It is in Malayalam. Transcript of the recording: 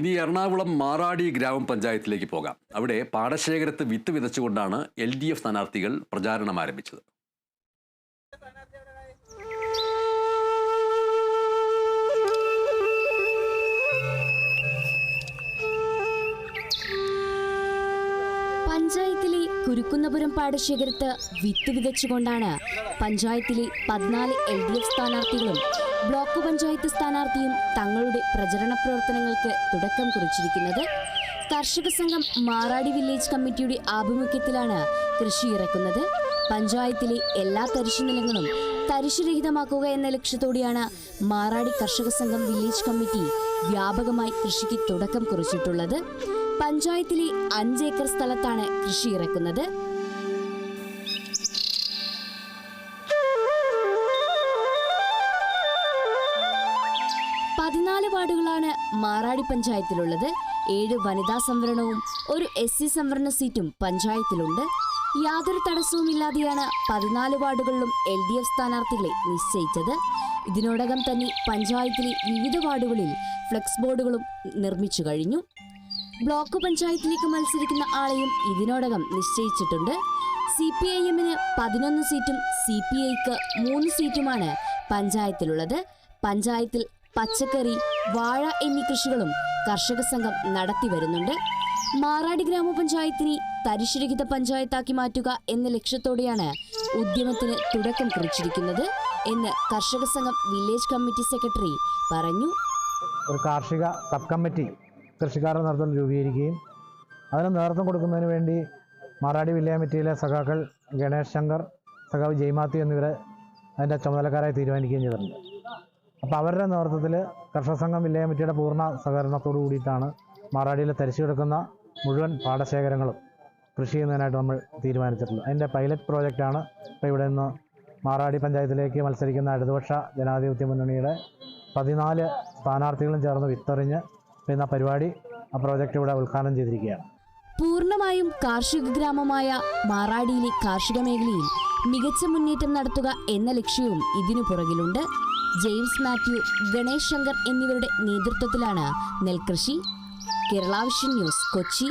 ഇനി എറണാകുളം മാറാടി ഗ്രാമപഞ്ചായത്തിലേക്ക് പോകാം. അവിടെ പാടശേഖരത്ത് വിത്ത് വിതച്ചുകൊണ്ടാണ് എൽ ഡി എഫ് സ്ഥാനാർത്ഥികൾ പ്രചാരണം ആരംഭിച്ചത്. പഞ്ചായത്തിലെ കുരുക്കുന്നപുരം പാടശേഖരത്ത് വിത്ത് വിതച്ചുകൊണ്ടാണ് പഞ്ചായത്തിലെ പതിനാല് എൽ ഡി എഫ് സ്ഥാനാർത്ഥികളും ബ്ലോക്ക് പഞ്ചായത്ത് സ്ഥാനാർത്ഥിയും തങ്ങളുടെ പ്രചരണ പ്രവർത്തനങ്ങൾക്ക് തുടക്കം കുറിച്ചിരിക്കുന്നത്. കർഷക സംഘം മാറാടി വില്ലേജ് കമ്മിറ്റിയുടെ ആഭിമുഖ്യത്തിലാണ് കൃഷി ഇറക്കുന്നത്. പഞ്ചായത്തിലെ എല്ലാ തരിശു നിലങ്ങളും തരിശുരഹിതമാക്കുക എന്ന ലക്ഷ്യത്തോടെയാണ് മാറാടി കർഷക സംഘം വില്ലേജ് കമ്മിറ്റി വ്യാപകമായി കൃഷിക്ക് തുടക്കം കുറിച്ചിട്ടുള്ളത്. പഞ്ചായത്തിലെ അഞ്ചേക്കർ സ്ഥലത്താണ് കൃഷി ഇറക്കുന്നത്. പതിനാല് വാർഡുകളാണ് മാറാടി പഞ്ചായത്തിലുള്ളത്. ഏഴ് വനിതാ സംവരണവും ഒരു എസ് സി സംവരണ സീറ്റും പഞ്ചായത്തിലുണ്ട്. യാതൊരു തടസ്സവുമില്ലാതെയാണ് പതിനാല് വാർഡുകളിലും എൽ ഡി എഫ് സ്ഥാനാർത്ഥികളെ നിശ്ചയിച്ചത്. ഇതിനോടകം തന്നെ പഞ്ചായത്തിലെ വിവിധ വാർഡുകളിൽ ഫ്ലെക്സ് ബോർഡുകളും നിർമ്മിച്ചു കഴിഞ്ഞു. ബ്ലോക്ക് പഞ്ചായത്തിലേക്ക് മത്സരിക്കുന്ന ആളെയും ഇതിനോടകം നിശ്ചയിച്ചിട്ടുണ്ട്. സി പി ഐ എമ്മിന് പതിനൊന്ന് സീറ്റും സി പി ഐക്ക് മൂന്ന് സീറ്റുമാണ് പഞ്ചായത്തിലുള്ളത്. പഞ്ചായത്തിൽ പച്ചക്കറി വാഴ എന്നീ കൃഷികളും കർഷക സംഘം നടത്തി വരുന്നുണ്ട്. മാറാടി ഗ്രാമപഞ്ചായത്തിനെ തരിശുരഹിത പഞ്ചായത്താക്കി മാറ്റുക എന്ന ലക്ഷ്യത്തോടെയാണ് ഉദ്യമത്തിന് തുടക്കം കുറിച്ചിരിക്കുന്നത് എന്ന് കർഷക സംഘം വില്ലേജ് കമ്മിറ്റി സെക്രട്ടറി പറഞ്ഞു. ഒരു കാർഷിക സബ് കമ്മിറ്റി കൃഷിക്കാരുടെ നേതൃത്വം രൂപീകരിക്കുകയും അതിന് നേതൃത്വം കൊടുക്കുന്നതിന് വേണ്ടി മാറാടി വില്ലേജ് കമ്മിറ്റിയിലെ സഖാക്കൾ ഗണേഷ് ശങ്കർ സഖാവ് ജയ്മാത്തി എന്നിവരെ അതിന്റെ ചുമതലക്കാരായി തീരുമാനിക്കുകയും ചെയ്തിട്ടുണ്ട്. അപ്പോൾ അവരുടെ നേതൃത്വത്തിൽ കർഷക സംഘം വില്ലേജ് കമ്മിറ്റിയുടെ പൂർണ സഹകരണത്തോടു കൂടിയിട്ടാണ് മാറാടിയിൽ തരിച്ചു കിടക്കുന്ന മുഴുവൻ പാടശേഖരങ്ങളും കൃഷി ചെയ്യുന്നതിനായിട്ട് നമ്മൾ തീരുമാനിച്ചിട്ടുള്ളത്. അതിന്റെ പൈലറ്റ് പ്രോജക്റ്റാണ് ഇപ്പോൾ ഇവിടെ നിന്ന് മാറാടി പഞ്ചായത്തിലേക്ക് മത്സരിക്കുന്ന ഇടതുപക്ഷ ജനാധിപത്യ മുന്നണിയുടെ പതിനാല് സ്ഥാനാർത്ഥികളും ചേർന്ന് വിത്തെറിഞ്ഞ് പിന്നെ ആ പരിപാടി ആ പ്രോജക്റ്റ് ഇവിടെ ഉദ്ഘാടനം ചെയ്തിരിക്കുകയാണ്. പൂർണമായും കാർഷിക ഗ്രാമമായ മാറാടിയിലെ കാർഷിക മേഖലയിൽ മികച്ച മുന്നേറ്റം നടത്തുക എന്ന ലക്ഷ്യവും ഇതിനു പുറകിലുണ്ട്. ജെയിംസ് മാത്യു ഗണേഷ് ശങ്കർ എന്നിവരുടെ നേതൃത്വത്തിലാണ് നെൽകൃഷി. കേരളാവശ്യം വിഷൻ ന്യൂസ് കൊച്ചി.